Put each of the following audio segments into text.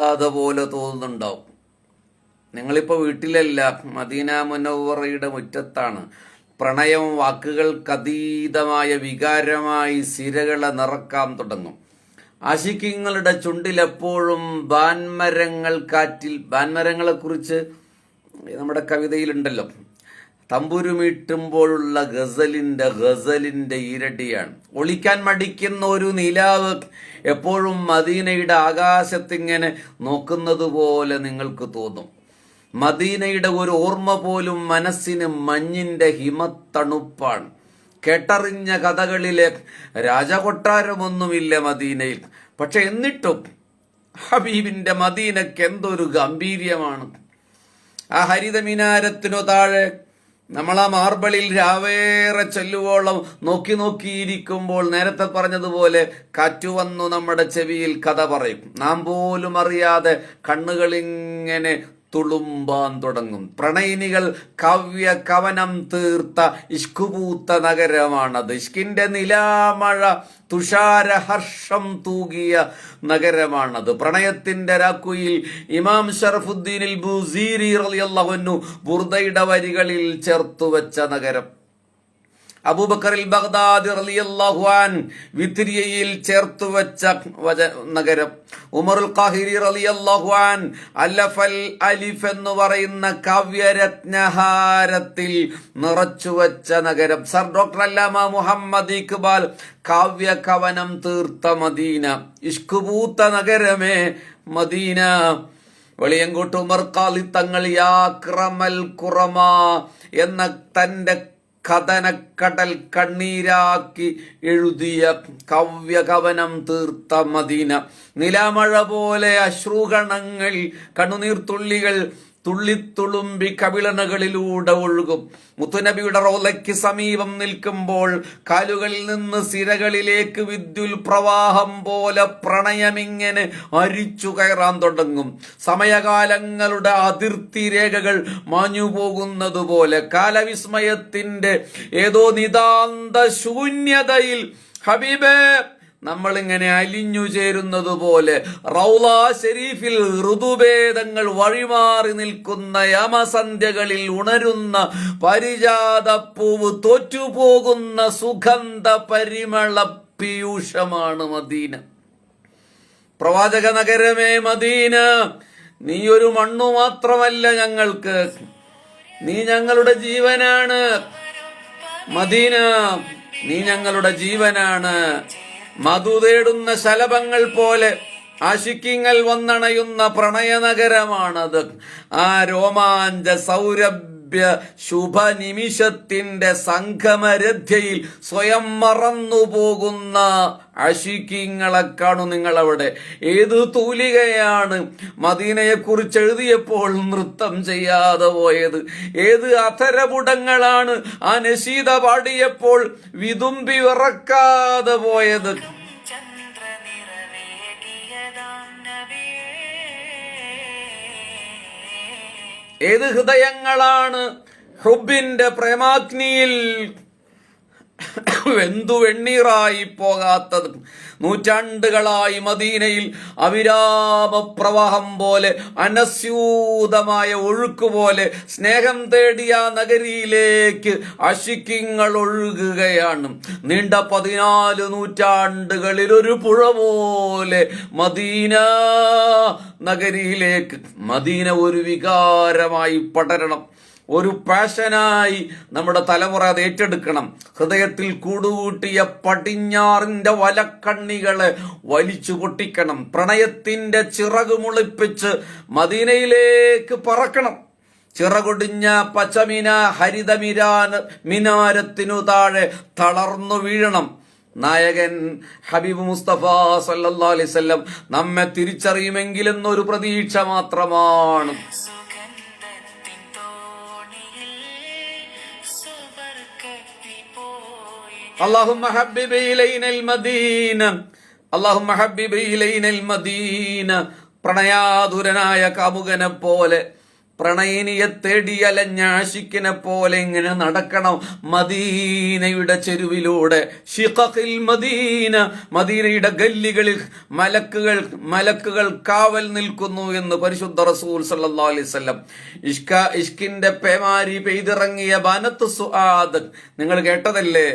അതുപോലെ തോന്നുന്നുണ്ടാവും. നിങ്ങളിപ്പോൾ വീട്ടിലല്ല മദീന മുനവറയുടെ മുറ്റത്താണ്. പ്രണയം വാക്കുകൾക്കതീതമായ വികാരമായി സിരകളെ നിറക്കാൻ തുടങ്ങും. ആശിക്കിങ്ങളുടെ ചുണ്ടിലെപ്പോഴും ബാൻമരങ്ങൾ കാറ്റിൽ ബാൻമരങ്ങളെക്കുറിച്ച് നമ്മുടെ കവിതയിലുണ്ടല്ലോ. തമ്പുരുമീട്ടുമ്പോഴുള്ള ഗസലിന്റെ ഗസലിന്റെ ഇരട്ടിയാണ്. ഒളിക്കാൻ മടിക്കുന്ന ഒരു നിലാവ് എപ്പോഴും മദീനയുടെ ആകാശത്തിങ്ങനെ നോക്കുന്നത് പോലെ നിങ്ങൾക്ക് തോന്നും. മദീനയുടെ ഒരു ഓർമ്മ പോലും മനസ്സിന് മഞ്ഞിന്റെ ഹിമത്തണുപ്പാണ്. കേട്ടറിഞ്ഞ കഥകളിലെ രാജകൊട്ടാരമൊന്നുമില്ല മദീനയിൽ. പക്ഷെ എന്നിട്ടും ഹബീബിന്റെ മദീനക്ക് എന്തൊരു ഗംഭീര്യമാണ്. ആ ഹരിതമിനാരത്തിനു താഴെ നമ്മൾ ആ മാർബിളിൽ രാവേറെ ചെല്ലുവോളം നോക്കി നോക്കിയിരിക്കുമ്പോൾ നേരത്തെ പറഞ്ഞതുപോലെ കാറ്റു വന്നു നമ്മുടെ ചെവിയിൽ കഥ പറയും. നാം പോലും അറിയാതെ കണ്ണുകളിങ്ങനെ തുളുമ്പാൻ തുടങ്ങും. പ്രണയിനികൾ കവ്യ കവനം തീർത്ത ഇഷ്കുപൂത്ത നഗരമാണത്. ഇഷ്കിന്റെ നിലാമഴ തുഷാരഹർഷം തൂകിയ നഗരമാണത്. പ്രണയത്തിന്റെ രാക്കുയിൽ ഇമാം ഷറഫുദ്ദീനിൽ ബുസീരി റളിയല്ലാഹു ബുർദയുടെ വരികളിൽ ചേർത്തുവെച്ച നഗരം. അബൂബക്കറിൽ ബഗ്ദാദി വിത്രിയയിൽ ചേർത്തു വെച്ച നഗരം. ഉമറുൽ ഖാഹിരി റളിയല്ലാഹു അൻ അലഫൽ അലിഫ് എന്ന് പറയുന്ന കാവ്യരത്നഹാരത്തിൽ നിറച്ചു വെച്ച നഗരം. സർ ഡോക്ടർ അല്ലാമ മുഹമ്മദ് ഇക്ബാൽ കാവ്യ കവനം തീർത്ത മദീന. ഇഷ്കുപൂത്ത നഗരമേ മദീന. വെളിയങ്കോട്ട് ഉമർ കാലി തങ്ങൾ യാക്രമൽ കുറമ എന്ന തന്റെ കഥനക്കടൽ കണ്ണീരാക്കി എഴുതിയ കവ്യകവനം തീർത്ത മദീന. നിലാമഴ പോലെ അശ്രുഗണങ്ങൾ കണ്ണുനീർത്തുള്ളികൾ തുള്ളിത്തുളുമ്പി കവിളനകളിലൂടെ ഒഴുകും. മുത്തുനബിയുടെ റോലയ്ക്ക് സമീപം നിൽക്കുമ്പോൾ കാലുകളിൽ നിന്ന് സിരകളിലേക്ക് വിദ്യുൽ പ്രവാഹം പോലെ പ്രണയമിങ്ങനെ അരിച്ചു കയറാൻ തുടങ്ങും. സമയകാലങ്ങളുടെ അതിർത്തി രേഖകൾ മാഞ്ഞുപോകുന്നതുപോലെ കാലവിസ്മയത്തിന്റെ ഏതോ നിതാന്ത ശൂന്യതയിൽ ഹബീബേ നമ്മളിങ്ങനെ അലിഞ്ഞു ചേരുന്നത് പോലെ റൗല ഷെരീഫിൽ ഋതുഭേദങ്ങൾ വഴിമാറി നിൽക്കുന്ന യമസന്ധ്യകളിൽ ഉണരുന്ന പരിജാതപ്പൂവ് തോറ്റുപോകുന്ന സുഗന്ധ പരിമള പീയൂഷമാണ് മദീന. പ്രവാചക നഗരമേ മദീന നീ ഒരു മണ്ണു മാത്രമല്ല ഞങ്ങൾക്ക്. നീ ഞങ്ങളുടെ ജീവനാണ്. മദീന നീ ഞങ്ങളുടെ ജീവനാണ്. മധു തേടുന്ന ശലഭങ്ങൾ പോലെ ആശിക്കിങ്ങൾ വന്നണയുന്ന പ്രണയനഗരമാണത്. ആ രോമാഞ്ച സൗരഭ്യ ശുഭനിമിഷത്തിന്റെ സംഘമരധ്യയിൽ സ്വയം മറന്നു പോകുന്ന അഷിക്കിങ്ങളെ കാണു നിങ്ങളവിടെ. ഏത് തൂലികയാണ് മദീനയെ കുറിച്ച് എഴുതിയപ്പോൾ നൃത്തം ചെയ്യാതെ പോയത്? ഏത് അധരപുടങ്ങളാണ് ആ നശീത പാടിയപ്പോൾ വിതുമ്പി വിറക്കാതെ പോയത്? ഏത് ഹൃദയങ്ങളാണ് ഹുബിന്റെ പ്രേമാഗ്നിയിൽ വെന്തു വെണ്ണീറായി പോകാത്തത് നൂറ്റാണ്ടുകളായി മദീനയിൽ അവിരാമ പ്രവാഹം പോലെ അനസ്യൂതമായ ഒഴുക്ക് പോലെ സ്നേഹം തേടിയ നഗരിയിലേക്ക് അശിക്കിങ്ങൾ ഒഴുകുകയാണ്. നീണ്ട പതിനാല് നൂറ്റാണ്ടുകളിൽ ഒരു പുഴ പോലെ മദീന നഗരിയിലേക്ക് മദീന ഒരു വികാരമായി പടരണം. ഒരു പാഷനായി നമ്മുടെ തലമുറ അത് ഏറ്റെടുക്കണം. ഹൃദയത്തിൽ കൂടുകൂട്ടിയ പടിഞ്ഞാറിന്റെ വലക്കണ്ണികളെ വലിച്ചു പൊട്ടിക്കണം. പ്രണയത്തിന്റെ ചിറക് മുളിപ്പിച്ച് മദീനയിലേക്ക് പറക്കണം. ചിറകൊടിഞ്ഞ പച്ചമിന ഹരിതമിരാന മിനാരത്തിനു താഴെ തളർന്നു വീഴണം. നായകൻ ഹബീബ് മുസ്തഫ സല്ലാ അലൈഹി വസല്ലം നമ്മെ തിരിച്ചറിയുമെങ്കിലെന്നൊരു പ്രതീക്ഷ മാത്രമാണ്. اللهم حبب إلينا المدينة اللهم حبب إلينا المدينة പ്രണയാതുരനായ കാമുകനെ പോലെ പ്രണയിനിയെ തേടി അലഞ്ഞ ആഷിക്കിനെ പോലെ ഇങ്ങനെ നടക്കണം മദീനയുടെ ചെരുവിലൂടെ ഷിഖഖിൽ മദീന മദീനയുടെ ഗല്ലികളിൽ മലക്കുകൾ മലക്കുകൾ കാവൽ നിൽക്കുന്നു എന്ന് പരിശുദ്ധ റസൂൽ സല്ലല്ലാഹു അലൈഹി വസല്ലം ഇഷ്ക ഇഷ്കിന്റെ പേമാരി പെയ്തിറങ്ങിയ ബാനത്ത് സുആദ് നിങ്ങൾ കേട്ടതല്ലേ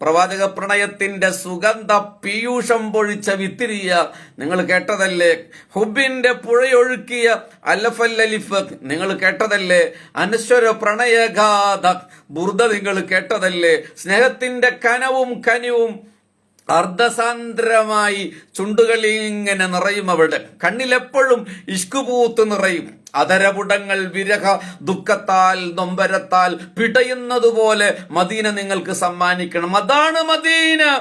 പ്രവാചക പ്രണയത്തിന്റെ സുഗന്ധ പീയൂഷം പൊഴിച്ച വിത്തിരിയ നിങ്ങൾ കേട്ടതല്ലേ? ഹുബിന്റെ പുഴയൊഴുക്കിയ അലഫല്ലലിഫ് നിങ്ങൾ കേട്ടതല്ലേ? അനശ്വര പ്രണയഗാഥ ബുർദ നിങ്ങൾ കേട്ടതല്ലേ? സ്നേഹത്തിന്റെ കനവും കനിവും അർദ്ധസാന്ദ്രമായി ചുണ്ടുകളിങ്ങനെ നിറയും അവിടെ. കണ്ണിലെപ്പോഴും ഇഷ്കുപൂത്ത് നിറയും. അതരപുടങ്ങൾ വിരഹ ദുഃഖത്താൽ നൊമ്പരത്താൽ പിടയുന്നതുപോലെ മദീന നിങ്ങൾക്ക് സമ്മാനിക്കണം. അതാണ് മദീന.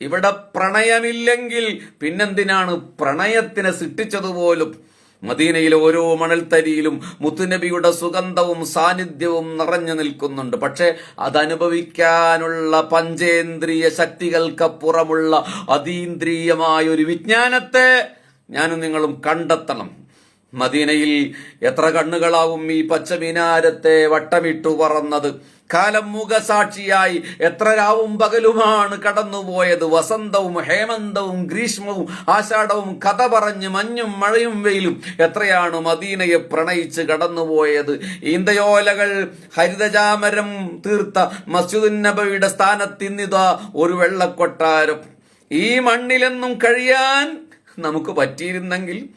ഇവിടെ പ്രണയമില്ലെങ്കിൽ പിന്നെന്തിനാണ് പ്രണയത്തിനെ സൃഷ്ടിച്ചതുപോലും? മദീനയിലെ ഓരോ മണൽത്തരിയിലും മുത്തുനബിയുടെ സുഗന്ധവും സാന്നിധ്യവും നിറഞ്ഞു നിൽക്കുന്നുണ്ട്. പക്ഷെ അതനുഭവിക്കാനുള്ള പഞ്ചേന്ദ്രിയ ശക്തികൾക്കപ്പുറമുള്ള അതീന്ദ്രിയമായ ഒരു വിജ്ഞാനത്തെ ഞാനും നിങ്ങളും കണ്ടെത്തണം. മദീനയിൽ എത്ര കണ്ണുകളാവും ഈ പച്ചമിനാരത്തെ വട്ടമിട്ടു പറന്നത്? കാലം മുഖസാക്ഷിയായി എത്ര രാവും പകലുമാണ് കടന്നുപോയത്? വസന്തവും ഹേമന്തവും ഗ്രീഷ്മവും ആഷാഢവും കഥ പറഞ്ഞ് മഞ്ഞും മഴയും വെയിലും എത്രയാണ് മദീനയെ പ്രണയിച്ച് കടന്നുപോയത്? ഈന്തയോലകൾ ഹരിതചാമരം തീർത്ത മസ്ജിദുൻ നബവിയുടെ സ്ഥാനത്തിന്നിതാ ഒരു വെള്ളക്കൊട്ടാരം. ഈ മണ്ണിലെന്നും കഴിയാൻ നമുക്ക് പറ്റിയിരുന്നെങ്കിൽ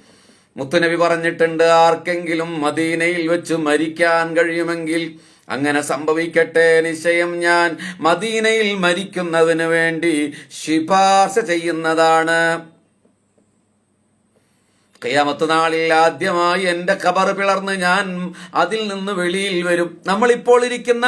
മുത്തുനബി പറഞ്ഞിട്ടുണ്ട് ആർക്കെങ്കിലും മദീനയിൽ വെച്ച് മരിക്കാൻ കഴിയുമെങ്കിൽ അങ്ങനെ സംഭവിക്കട്ടെ നിശ്ചയം ഞാൻ. മദീനയിൽ മരിക്കുന്നതിന് വേണ്ടി ശിപാർശ ചെയ്യുന്നതാണ്. കയ്യാമത്ത് നാളിൽ ആദ്യമായി എന്റെ ഖബർ പിളർന്ന് ഞാൻ അതിൽ നിന്ന് വെളിയിൽ വരും. നമ്മളിപ്പോൾ ഇരിക്കുന്ന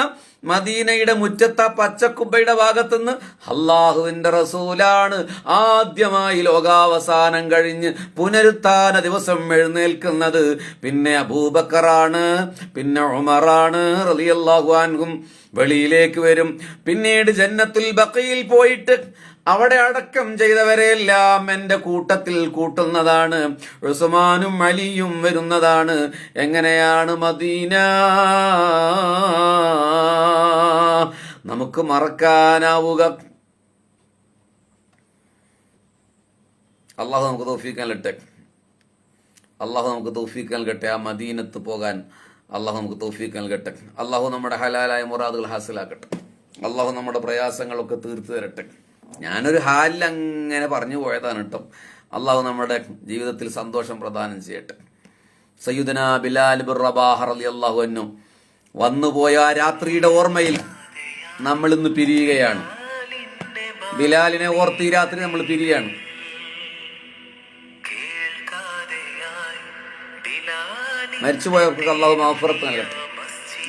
മദീനയുടെ മുറ്റത്ത പച്ചക്കുബയുടെ ഭാഗത്തുനിന്ന് അള്ളാഹുവിന്റെ റസൂലാണ് ആദ്യമായി ലോകാവസാനം കഴിഞ്ഞ് പുനരുത്ഥാന ദിവസം എഴുന്നേൽക്കുന്നത്. പിന്നെ അബൂബക്കറാണ് പിന്നെ ഉമറാണ് റളിയല്ലാഹു അൻഹും. വെളിയിലേക്ക് വരും. പിന്നീട് ജന്നത്തുൽ ബക്കയിൽ പോയിട്ട് അവിടെ അടക്കം ചെയ്തവരെല്ലാം എന്റെ കൂട്ടത്തിൽ കൂട്ടുന്നതാണ്. ഉസ്മാനും അലിയും വരുന്നതാണ്. എങ്ങനെയാണ് മദീന? നമുക്ക് മറക്കാനാവുക. അള്ളാഹു നമുക്ക് തോഫിക്കാൻ കിട്ടെ അള്ളാഹു നമുക്ക് തോഫിക്കാൻ കിട്ടെ ആ മദീനത്ത് പോകാൻ. അള്ളാഹു നമുക്ക് തൗഫീഖ് നൽകട്ടെ. അള്ളാഹു നമ്മുടെ ഹലാലായ മുറാദുകൾ ഹാസിലാക്കട്ടെ. അള്ളാഹു നമ്മുടെ പ്രയാസങ്ങളൊക്കെ തീർത്തു തരട്ടെ. ഞാനൊരു ഹാലിൽ അങ്ങനെ പറഞ്ഞു പോയതാണ് കേട്ടോ. അള്ളാഹു നമ്മുടെ ജീവിതത്തിൽ സന്തോഷം പ്രദാനം ചെയ്യട്ടെ. സയ്യുദന ബിലാൽ ബിർ അലി റളിയല്ലാഹു അൻഹു വന്നുപോയ ആ രാത്രിയുടെ ഓർമ്മയിൽ നമ്മൾ ഇന്ന് പിരിയുകയാണ്. ബിലാലിനെ ഓർത്ത് ഈ രാത്രി നമ്മൾ പിരിയാണ്. ബിലാലിൻ മരിച്ചുപോയവർക്ക് അള്ളാഹു മാഫറത്ത് നൽകട്ടെ.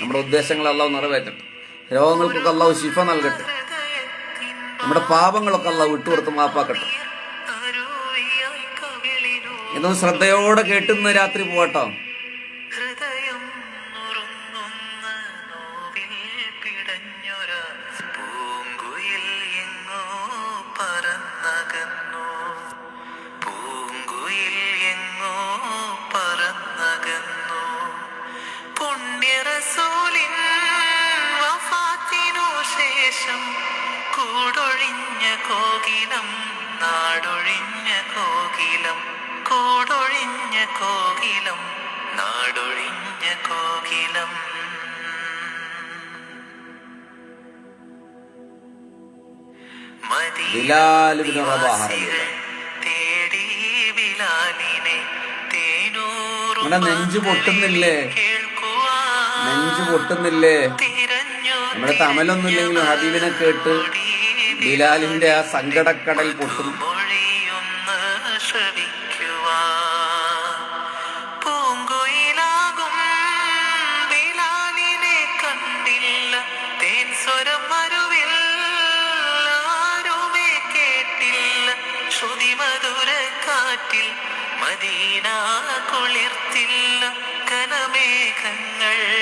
നമ്മുടെ ഉദ്ദേശങ്ങൾ അള്ളാഹു നിറവേറ്റട്ടെ. രോഗങ്ങൾക്കൊക്കെ അള്ളാഹു ശിഫ നൽകട്ടെ. നമ്മുടെ പാപങ്ങളൊക്കെ അള്ളാഹു വിട്ടുകൊടുത്ത് മാപ്പാക്കട്ടെ. ഇതൊന്ന് ശ്രദ്ധയോടെ കേട്ടുന്ന രാത്രി പോകട്ടോ. ഹൃദയം നോവിൽ കോകിലം നാടൊഴിഞ്ഞ കോകിലം കൂടൊഴിഞ്ഞ കോകിലം നാടൊഴിഞ്ഞ കോകിലം. തേടി ബിലാലിനെ തേനൂറും നെഞ്ചു പൊട്ടുന്നില്ലേ? നെഞ്ചു നെഞ്ച് പൊട്ടുന്നില്ലേ? നമ്മുടെ തമലൊന്നുമില്ലെങ്കിലും ഹബീബിനെ കേട്ട് ബിലാലിന്റെ ആ സങ്കടക്കടൽ പൊട്ടും. പൂങ്കുയിലാകും ബിലാലിനെ കണ്ടില്ല. തേൻ സ്വരം മരുവിൽ ആരുമേ കേട്ടില്ല. ശ്രുതി മധുര കാറ്റിൽ മദീന കുളിർത്തില്ല. കനമേഘങ്ങൾ